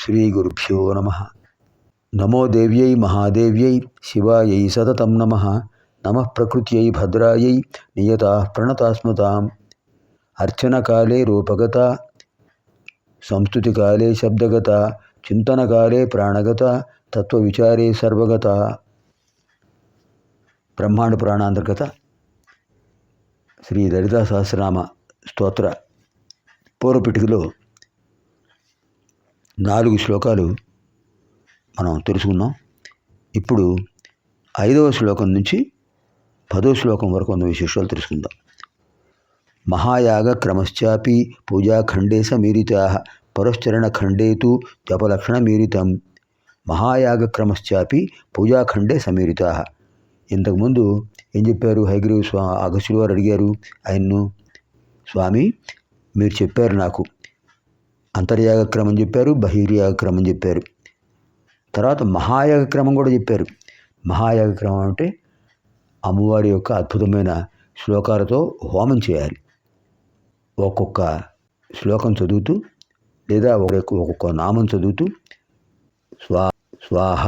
శ్రీగురుభ్యో నమ నమో దేవ్యై మహాదేవ్యై శివాయై సతతం నమ నమ ప్రకృత్యై భద్రాయై నియత ప్రణతాస్మతాం అర్చనకాలే రూపగత సంస్థుతికాలే శబ్దగత చింతనకాలే ప్రాణగత తత్వవిచారే సర్వగత బ్రహ్మాండ పురాణాంతర్గత శ్రీ లలితా సహస్రనామ స్తోత్ర పూర్వపిటికలో నాలుగు శ్లోకాలు మనం తెలుసుకున్నాం ఇప్పుడు ఐదవ శ్లోకం నుంచి పదో శ్లోకం వరకు ఉన్న విశేషాలు తెలుసుకుందాం. మహాయాగ క్రమశ్చాపి పూజాఖండే సమీరితా పరశ్చరణఖండే తు జపలక్షణమీరితం మహాయాగ క్రమశ్చాపి పూజాఖండే సమీరితా. ఇంతకుముందు ఏం చెప్పారు హైగ్రీవ్ స్వా అగస్యులు వారు అడిగారు. ఆయన్ను స్వామి మీరు చెప్పారు నాకు. అంతర్యాగ క్రమం చెప్పారు బహిర్యాగ క్రమం చెప్పారు. తర్వాత మహాయాగ క్రమం కూడా చెప్పారు. మహాయాగ క్రమం అంటే అమ్మవారి యొక్క అద్భుతమైన శ్లోకాలతో హోమం చేయాలి. ఒక్కొక్క శ్లోకం చదువుతూ లేదా ఒక్కొక్క ఒక్కొక్క నామం చదువుతూ స్వా స్వాహ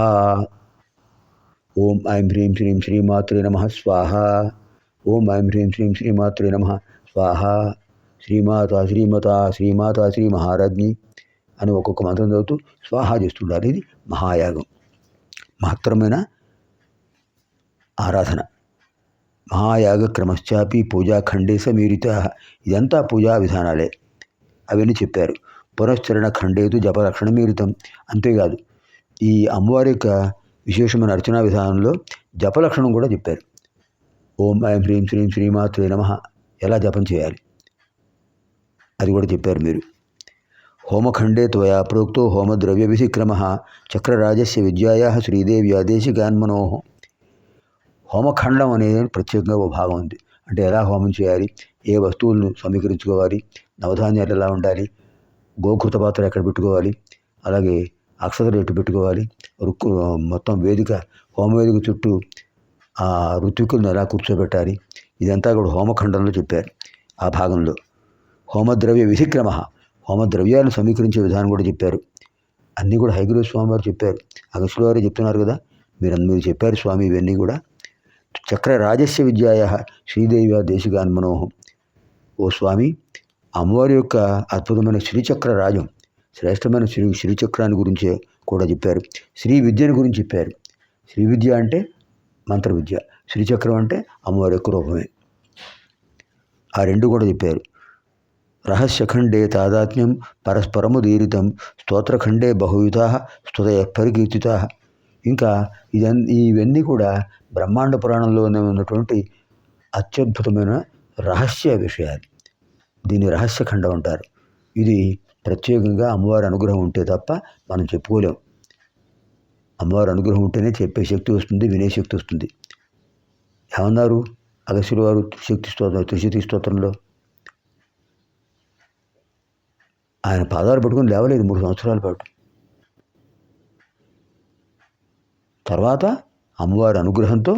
ఓం ఐం హ్రీం శ్రీం శ్రీమాత్రే నమ స్వాహ ఓం ఐం హ్రీం శ్రీం శ్రీమాత్రే నమ స్వాహ శ్రీమాత శ్రీమత శ్రీమాత శ్రీ మహారాజ్ని అని ఒక్కొక్క మంత్రం చదువుతూ స్వాహ చేస్తుండాలి ఇది మహాయాగం. మహత్తరమైన ఆరాధన. మహాయాగ క్రమశ్చాపి పూజా ఖండేశ మీరిత ఇదంతా పూజా విధానాలే. అవన్నీ చెప్పారు. పునశ్చరణ ఖండేతు జపలక్షణ మీరితం. అంతేకాదు ఈ అమ్మవారి యొక్క విశేషమైన అర్చనా విధానంలో జపలక్షణం కూడా చెప్పారు. ఓం ఐం హ్రీం శ్రీం శ్రీమాత్రే నమ. ఎలా జపం చేయాలి? అది కూడా చెప్పారు మీరు. హోమఖండే త్వయా ప్రోక్తో హోమద్రవ్య విధిక్రమ చక్రరాజస్య విద్యాయా శ్రీదేవి ఆదేశికాన్మనో హోమఖండం అనేది ప్రత్యేకంగా ఒక భాగం ఉంది. అంటే ఎలా హోమం చేయాలి? ఏ వస్తువులను సమీకరించుకోవాలి? నవధాన్యాలు ఎలా ఉండాలి? గోకృత పాత్ర ఎక్కడ పెట్టుకోవాలి? అలాగే అక్షతలు ఎటు పెట్టుకోవాలి. రుక్కు మొత్తం వేదిక హోమవేదిక చుట్టూ ఆ ఋత్వికులను ఎలా కూర్చోబెట్టాలి? ఇదంతా కూడా హోమఖండంలో చెప్పారు ఆ భాగంలో. హోమద్రవ్య విధిక్రమ హోమద్రవ్యాలను సమీకరించే విధానం కూడా చెప్పారు. అన్నీ కూడా హైగురు స్వామి వారు చెప్పారు. అగస్టు వారు చెప్తున్నారు కదా మీరు మీరు చెప్పారు స్వామి ఇవన్నీ కూడా. చక్ర రాజస్య విద్యాయ శ్రీదేవి దేశిగాన్ మనోహం ఓ స్వామి అమ్మవారి యొక్క అద్భుతమైన శ్రీచక్ర రాజం శ్రేష్టమైన శ్రీ శ్రీచక్రాన్ని గురించి కూడా చెప్పారు. శ్రీ విద్యను గురించి చెప్పారు. శ్రీ విద్య అంటే మంత్ర విద్య శ్రీచక్రం అంటే అమ్మవారి యొక్క రూపమే. ఆ రెండు కూడా చెప్పారు. రహస్యఖండే తాదాత్మ్యం పరస్పరముదీరితం స్తోత్రఖండే బహువిధా స్తుతయ పరికీర్తిత. ఇంకా ఇదన్ ఇవన్నీ కూడా బ్రహ్మాండ పురాణంలోనే ఉన్నటువంటి అత్యద్భుతమైన రహస్య విషయాలు. దీన్ని రహస్యఖండం అంటారు. ఇది ప్రత్యేకంగా అమ్మవారి అనుగ్రహం ఉంటే తప్ప మనం చెప్పుకోలేం. అమ్మవారి అనుగ్రహం ఉంటేనే చెప్పే శక్తి వస్తుంది వినే శక్తి వస్తుంది. ఏమన్నారు? అగస్యుల వారు శక్తి స్తోత్రం త్రిశక్తి స్తోత్రంలో? ఆయన పాదాలు పట్టుకుని లేవలేదు మూడు సంవత్సరాల పాటు. తర్వాత అమ్మవారి అనుగ్రహంతో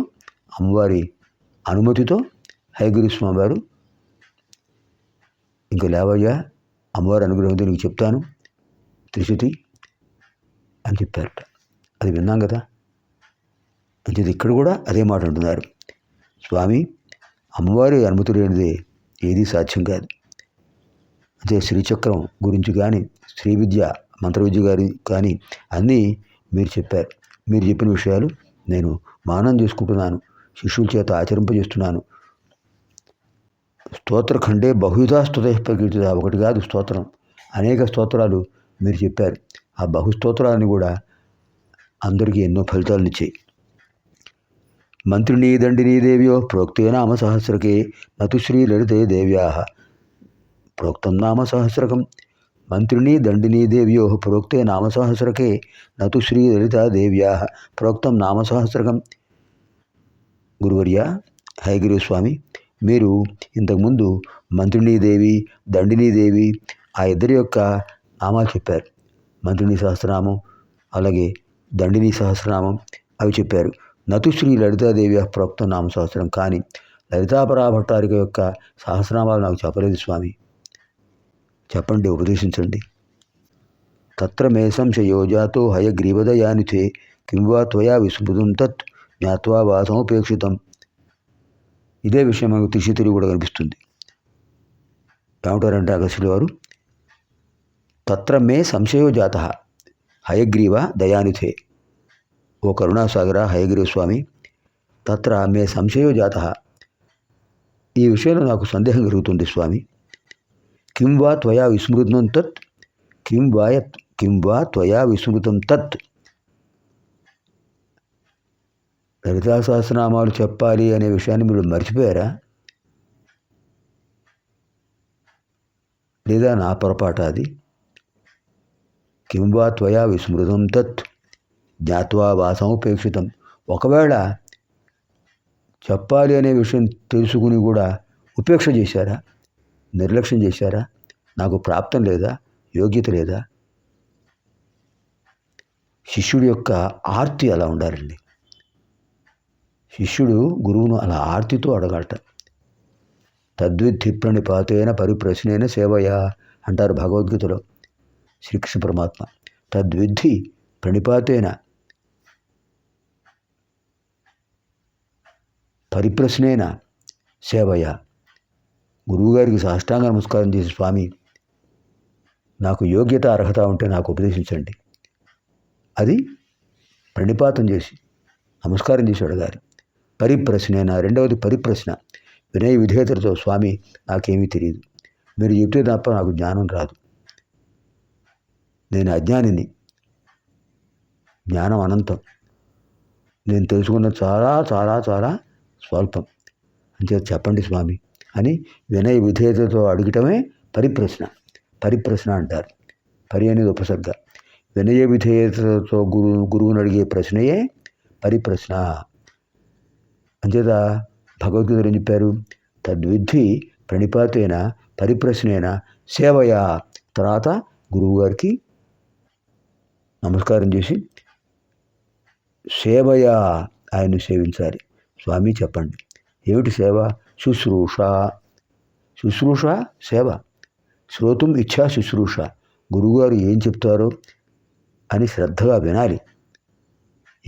అమ్మవారి అనుమతితో హైగిరి స్వామి వారు ఇంకా లేవయ్యా అమ్మవారి అనుగ్రహంతో నీకు చెప్తాను త్రిశుతి అని చెప్పారట. అది విన్నాం కదా? అంటే ఇక్కడ కూడా అదే మాట అంటున్నారు. స్వామి అమ్మవారి అనుమతి లేనిదే ఏదీ సాధ్యం కాదు. అయితే శ్రీచక్రం గురించి కానీ శ్రీ విద్య మంత్ర విద్య గారి కానీ అన్నీ మీరు చెప్పారు. మీరు చెప్పిన విషయాలు నేను మానం చేసుకుంటున్నాను శిష్యుల చేత ఆచరింపజేస్తున్నాను. స్తోత్రఖండే బహుధా స్తుత ప్రకృతిదా ఒకటి కాదు స్తోత్రం. అనేక స్తోత్రాలు మీరు చెప్పారు. ఆ బహుస్తోత్రాన్ని కూడా అందరికీ ఎన్నో ఫలితాలను ఇచ్చాయి. మంత్రిణీ దండినీ దేవ్యో ప్రోక్తే నామ సహస్రకే నతుశ్రీ లలితే దేవ్యా ప్రోక్తం నామ సహస్రకం మంత్రిణీ దండినీ దేవ్యో ప్రోక్తే నామసహస్రకే నతు శ్రీ లలితాదేవ్యా ప్రోక్తం నామసహస్రకం గురువర్య హయగిరి స్వామి మీరు ఇంతకుముందు మంత్రిణీదేవి దండినీదేవి ఆ ఇద్దరి యొక్క నామాలు చెప్పారు. మంత్రిని సహస్రనామం అలాగే దండిని సహస్రనామం అవి చెప్పారు. నతు శ్రీ లలితాదేవి ప్రోక్తం నామ సహస్రం కానీ లలితాపరాభట్టారిక యొక్క సహస్రనామాలు నాకు చెప్పలేదు స్వామి. చెప్పండి ఉపదేశించండి. తత్ర మే సంశయో జాతో హయగ్రీవదయానితే కిం త్వయా విస్మృతం తత్ జ్ఞాత్వా వా సముపేక్షితం ఇదే విషయం మనకు తిరిగి కూడా కనిపిస్తుంది. ఏమంటారంటే అగస్యులు వారు తత్ర మే సంశయో జాత హయగ్రీవ దయానిథే ఓ కరుణాసాగర హయగ్రీవ స్వామి తత్ర మే సంశయో జాత. ఈ విషయంలో నాకు సందేహం కలుగుతుంది స్వామి. కిం వా త్వయా విస్మృతం తత్ కిం వాయ కిం వా త్వయా విస్మృతం తత్ లలితా సహస్రనామాలు చెప్పాలి అనే విషయాన్ని మీరు మర్చిపోయారా? లేదా నా పొరపాట అది? కిం వా త్వయా విస్మృతం తత్? జ్ఞాత్వా వా సముపేక్షితం. ఒకవేళ చెప్పాలి అనే విషయం తెలుసుకుని కూడా ఉపేక్ష చేశారా? నిర్లక్ష్యం చేశారా? నాకు ప్రాప్తం లేదా? యోగ్యత లేదా? శిష్యుడి యొక్క ఆర్తి అలా ఉండాలండి. శిష్యుడు గురువును అలా ఆర్తితో అడగాలట. తద్విద్ధి ప్రణిపాతేన పరిప్రశ్నైన సేవయా అంటారు భగవద్గీతలో శ్రీకృష్ణ పరమాత్మ. తద్విద్ధి ప్రణిపాతేన పరిప్రశ్నైన సేవయా గురువుగారికి సాష్టాంగ నమస్కారం చేసి స్వామి నాకు యోగ్యత అర్హత ఉంటే నాకు ఉపదేశించండి. అది ప్రణిపాతం చేసి నమస్కారం చేసి అడగాలి. నా రెండవది పరిప్రశ్న. వినయ విధేయతలతో స్వామి నాకేమీ తెలియదు మీరు చెప్తే తప్ప నాకు జ్ఞానం రాదు. నేను అజ్ఞానిని. జ్ఞానం అనంతం. నేను తెలుసుకున్న చాలా చాలా చాలా స్వల్పం. అంతే చెప్పండి స్వామి అని వినయ విధేయతతో అడగటమే పరిప్రశ్న. పరిప్రశ్న అంటారు. పరి అనేది ఉపసర్గ వినయ విధేయతతో గురువు గురువుని అడిగే ప్రశ్నయే పరిప్రశ్న. అంచేత భగవద్గీత ఏం చెప్పారు? తద్విద్ధి ప్రణిపాతేన పరిప్రశ్నైన సేవయా. తర్వాత గురువుగారికి నమస్కారం చేసి సేవయా ఆయన్ని సేవించాలి. స్వామి చెప్పండి. ఏమిటి సేవ? శుశ్రూష. శుశ్రూష? సేవ. శ్రోతం ఇచ్చా శుశ్రూష. గురువుగారు ఏం చెప్తారో? అని శ్రద్ధగా వినాలి.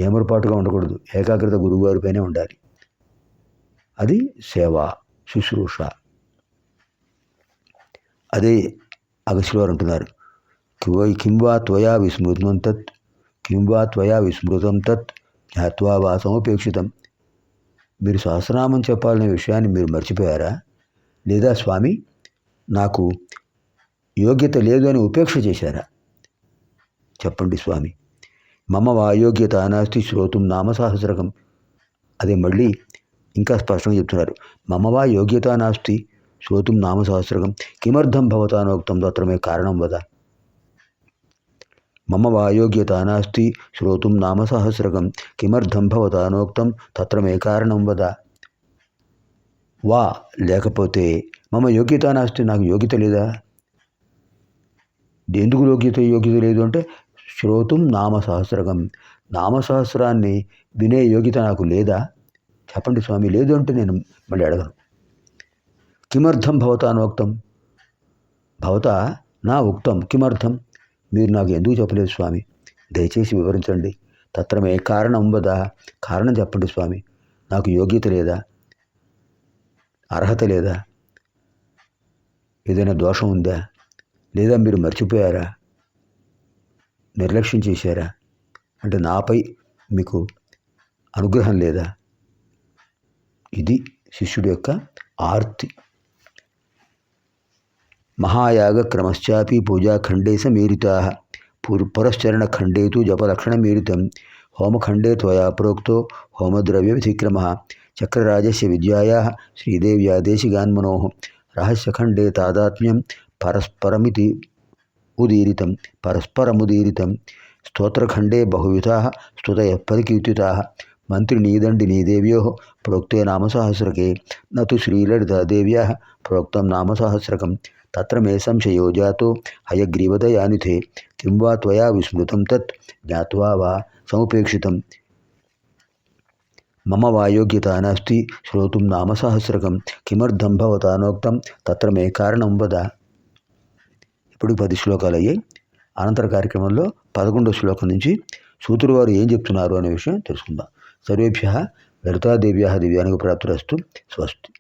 ఏమరపాటుగా ఉండకూడదు. ఏకాగ్రత గురువుగారిపైనే ఉండాలి. అది సేవ. శుశ్రూష. అదే అగస్యులు వారు అంటున్నారు. కింవా త్వయా విస్మృతం తత్. కింవా త్వయా విస్మృతం తత్. జ్ఞాత్వా వా మీరు సహస్రనామం చెప్పాలనే విషయాన్ని మీరు మర్చిపోయారా? లేదా స్వామి నాకు యోగ్యత లేదు అని ఉపేక్ష చేశారా? చెప్పండి స్వామి. మమ వాయోగ్యత నాస్తి శ్రోతం నామ సహస్రకం. అదే మళ్ళీ ఇంకా స్పష్టంగా చెప్తున్నారు. మమ వా యోగ్యత నాస్తి శ్రోతం నామ సహస్రకం. కిమర్థం భవతానోక్తం తత్రమే కారణం వద. మమ వాయోగ్యత నాస్తి శ్రోతుం నామ సహస్రకం కిమర్థం భవతానోక్తం తత్ర మే కారణం వద వా లేకపోతే మమ యోగ్యత నాస్తి నాకు యోగ్యత లేదా ఎందుకు యోగ్యత యోగ్యత లేదు అంటే శ్రోతుం నామ సహస్రకం నామ సహస్రాన్ని వినే యోగ్యత నాకు లేదా? చెప్పండి స్వామి లేదు అంటే నేను మళ్ళీ అడగను। కిమర్థం భవతానోక్తం భవత నా ఉక్తం కిమర్థం? మీరు నాకు ఎందుకు చెప్పలేదు స్వామి? దయచేసి వివరించండి. తత్రమే కారణం వదా కారణం చెప్పండి స్వామి. నాకు యోగ్యత లేదా? అర్హత లేదా? ఏదైనా దోషం ఉందా? లేదా మీరు మర్చిపోయారా? నిర్లక్ష్యం చేశారా? అంటే నాపై మీకు అనుగ్రహం లేదా? ఇది శిష్యుడి యొక్క ఆర్తి. మహాయాగక్రమశ్చాపి పూజాఖండే సమీరితా. పురశ్చరణఖండే తు జపలక్షణమీరితం. హోమఖండే త్వయా ప్రోక్తో హోమద్రవ్యవిధిక్రమ చక్రరాజస్య విద్యాయా. శ్రీదేవ్యా దేశిగాన్మనో రహస్యఖండే తాదాత్మ్యం పరస్పరమితి ఉదీరితం. పరస్పరముదీరితం. స్తోత్రఖండే బహువిధా స్తుతయ పరికీర్తితా. మంత్రినీదండినీ దేవ్యో ప్రోక్తే నామసహస్రకే. నతు శ్రీలలితాదేవ్యా. ప్రోక్తం నామసహస్రకం. తత్ర మే సంశయో జాతో హయగ్రీవదయానిథే కిం వా త్వయా విస్మృతం తత్ జ్ఞాత్వా వా సముపేక్షితం మమ వాయోగ్యత నాస్తి శ్రోతుం నామసహస్రకం కిమర్థం భవతానోక్తం తత్ర మే కారణం వద ఇప్పుడు పది శ్లోకాలు అయ్యాయి అనంతర కార్యక్రమంలో పదకొండో శ్లోకం నుంచి సూతుడు వారు ఏం చెప్తున్నారు అనే విషయం తెలుసుకుందాం. సర్వేభ్య లలితాదేవ్య దివ్యానికి ప్రాప్తిరస్తు స్వస్తి।